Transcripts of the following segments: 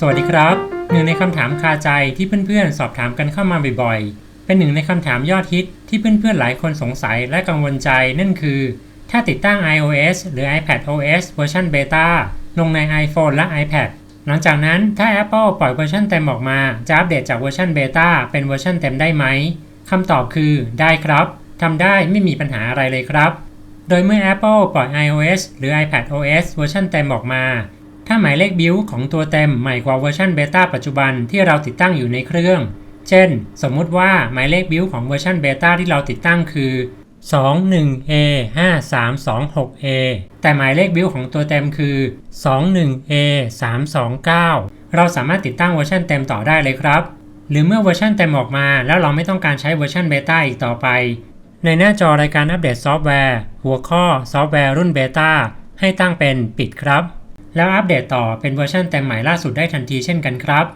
สวัสดีครับ หนึ่งในคำถามคาใจที่เพื่อนๆ สอบถามกันเข้ามาบ่อยๆ เป็นหนึ่งในคำถามยอดฮิตที่เพื่อนๆ หลายคนสงสัยและกังวลใจนั่นคือ ถ้าติดตั้ง iOS หรือ iPad OS เวอร์ชันเบต้าลงใน iPhone และ iPad หลังจากนั้นถ้า Apple ปล่อยเวอร์ชันเต็มออกมา จะอัปเดตจากเวอร์ชันเบต้าเป็นเวอร์ชันเต็มได้ไหมคำตอบคือได้ครับทำได้ไม่มีปัญหาอะไรเลยครับ โดยเมื่อ Apple ปล่อย iOS หรือ iPad OS เวอร์ชันเต็มออกมา ถ้าหมายเลขบิลของตัวเต็มใหม่กว่าเวอร์ชันเบต้าปัจจุบันที่เราติดตั้งอยู่ในเครื่อง เช่น สมมุติว่าหมายเลขบิลของเวอร์ชันเบต้าที่เราติดตั้งคือ 21A 5326A แต่หมายเลขบิลของตัวเต็มคือ 21A 329 เราสามารถติดตั้งเวอร์ชันเต็มต่อได้เลยครับ หรือเมื่อเวอร์ชันเต็มออกมา แล้วเราไม่ต้องการใช้เวอร์ชันเบต้าอีกต่อไป ในหน้าจอรายการอัปเดตซอฟต์แวร์ หัวข้อซอฟต์แวร์รุ่นเบต้าให้ตั้งเป็นปิดครับ แล้วอัปเดตต่อเป็นเวอร์ชันเต็มใหม่ล่าสุดได้ทันทีเช่นกันครับ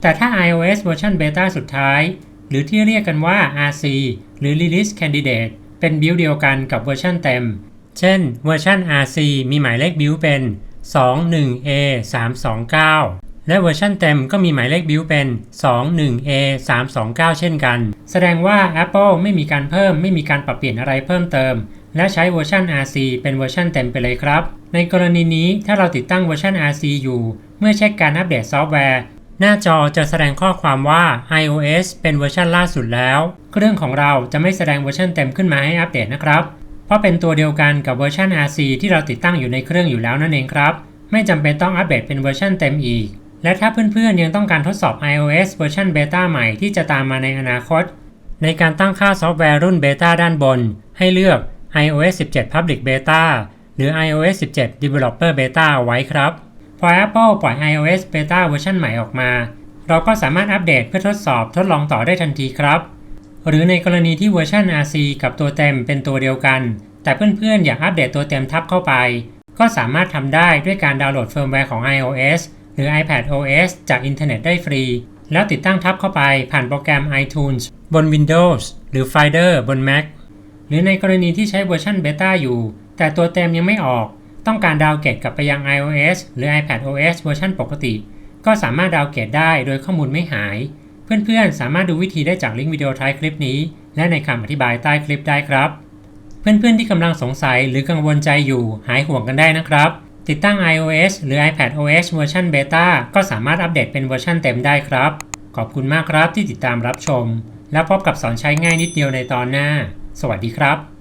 แต่ถ้า iOS เวอร์ชันเบต้าสุดท้าย หรือที่เรียกกันว่า RC หรือ Release Candidate เป็นบิลเดียวกันกับเวอร์ชันเต็ม เช่นเวอร์ชัน RC มีหมายเลขบิลเป็น 21A 329 และเวอร์ชันเต็มก็มีหมายเลขบิลเป็น 21A 329 เช่นกัน แสดงว่า Apple ไม่มีการเพิ่มไม่มีการปรับเปลี่ยนอะไรเพิ่มเติม และใช้เวอร์ชัน RC เป็นเวอร์ชันเต็มไปเลยครับ ในกรณีนี้ถ้าเราติดตั้งเวอร์ชัน RC อยู่ เมื่อเช็คการอัปเดตซอฟต์แวร์ หน้าจอจะแสดงข้อความว่า iOS เป็นเวอร์ชันล่าสุดแล้ว เครื่องของเราจะไม่แสดงเวอร์ชันเต็มขึ้นมาให้อัปเดตนะครับ เพราะเป็นตัวเดียวกันกับเวอร์ชัน RC ที่เราติดตั้งอยู่ในเครื่องอยู่แล้วนั่นเองครับ ไม่จำเป็นต้องอัปเดตเป็นเวอร์ชันเต็มอีก และถ้าเพื่อนๆยังต้องการทดสอบ iOS เวอร์ชันเบต้าใหม่ที่จะตามมาในอนาคต ในการตั้งค่าซอฟต์แวร์รุ่นเบต้าด้านบน ให้เลือก iOS 17 Public Beta หรือ iOS 17 Developer Beta ไว้ครับ พอ Apple ปล่อย iOS Beta เวอร์ชันใหม่ออกมา เราก็สามารถอัปเดตเพื่อทดสอบทดลองต่อได้ทันทีครับ หรือในกรณีที่เวอร์ชัน RC กับตัวเต็มเป็นตัวเดียวกัน แต่เพื่อนๆ อยากอัปเดตตัวเต็มทับเข้าไป ก็สามารถทำได้ด้วยการดาวน์โหลดเฟิร์มแวร์ของ iOS หรือ iPad OS จากอินเทอร์เน็ตได้ฟรี แล้วติดตั้งทับเข้าไปผ่านโปรแกรม iTunes บน Windows หรือ Finder บน Mac รือในกรณีที่ใช้เวอร์ชันเบต้าอยู่ แต่ตัวเต็มยังไม่ออก ต้องการดาวเกรดกลับไปยัง iOS หรือ iPad OS เวอร์ชันปกติ ก็สามารถดาวเกรดได้โดยข้อมูลไม่หาย เพื่อนๆ สามารถดูวิธีได้จากลิงก์วิดีโอท้ายคลิปนี้ และในคำอธิบายใต้คลิปได้ครับ เพื่อนๆที่กำลังสงสัยหรือกังวลใจอยู่ หายห่วงกันได้นะครับ ติดตั้ง iOS หรือ iPad OS เวอร์ชันเบต้าก็สามารถอัปเดตเป็นเวอร์ชันเต็มได้ครับ ขอบคุณมากครับที่ติดตามรับชม แล้วพบกับสอนใช้ง่ายนิดเดียวในตอนหน้า สวัสดีครับ